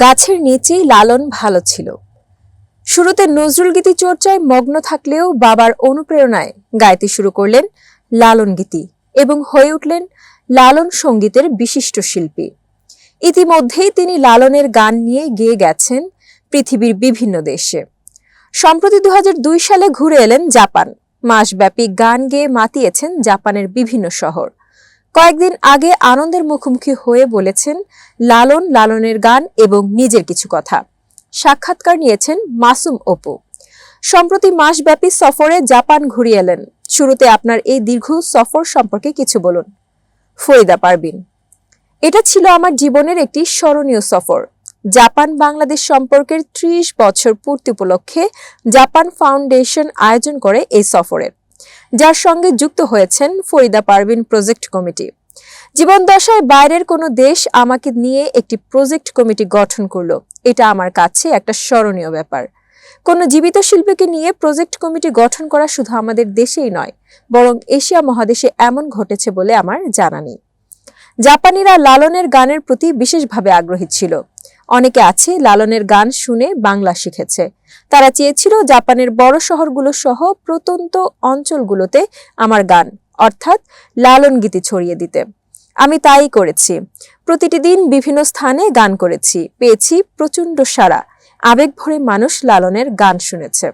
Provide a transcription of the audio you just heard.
গাছের নিচেই লালন ভালো ছিল। শুরুতে নজরুল গীতি চর্চায় মগ্ন থাকলেও বাবার অনুপ্রেরণায় গাইতে শুরু করলেন লালন গীতি এবং হয়ে উঠলেন লালন সঙ্গীতের বিশিষ্ট শিল্পী। ইতিমধ্যেই তিনি লালনের গান নিয়ে গেয়ে গেছেন পৃথিবীর বিভিন্ন দেশে। সম্প্রতি দু হাজার দুই সালে ঘুরে এলেন জাপান। মাসব্যাপী গান গেয়ে মাতিয়েছেন জাপানের বিভিন্ন শহর। কয়েকদিন আগে আনন্দের মুখোমুখি হয়ে বলেছেন, লালন লালনের গান এবং নিজের কিছু কথা। সাক্ষাৎকার নিয়েছেন মাসুম অপু। সম্প্রতি মাসব্যাপী সফরে জাপান ঘুরিয়ে এলেন। শুরুতে আপনার এই দীর্ঘ সফর সম্পর্কে কিছু বলুন। ফরিদা পারবিন এটা ছিল আমার জীবনের একটি স্মরণীয় সফর। জাপান বাংলাদেশ সম্পর্কের ত্রিশ বছর পূর্তি উপলক্ষে জাপান ফাউন্ডেশন আয়োজন করে এই সফরের যার সঙ্গে যুক্ত হয়েছেন ফরিদা পারভিন প্রজেক্ট কমিটি। জীবনদশায় বাইরের কোনো দেশ আমাকে নিয়ে একটি প্রজেক্ট কমিটি গঠন করল। এটা আমার কাছে একটা স্মরণীয় ব্যাপার। কোনো জীবিত শিল্পীকে নিয়ে প্রজেক্ট কমিটি গঠন করা শুধু আমাদের দেশেই নয়, বরং এশিয়া মহাদেশে এমন ঘটেছে বলে আমার জানা নেই। জাপানিরা লালনের গানের প্রতি বিশেষভাবে আগ্রহী ছিল। অনেকে আছে লালনের গান শুনে বাংলা শিখেছে। তারা চেয়েছিল জাপানের বড় শহরগুলো সহ প্রত্যন্ত অঞ্চলগুলোতে আমার গান, অর্থাৎ লালন গীতি ছড়িয়ে দিতে। আমি তাই করেছি। প্রতিটি দিন বিভিন্ন স্থানে গান করেছি। পেয়েছি প্রচণ্ড সারা আবেগ ভরে মানুষ লালনের গান শুনেছে।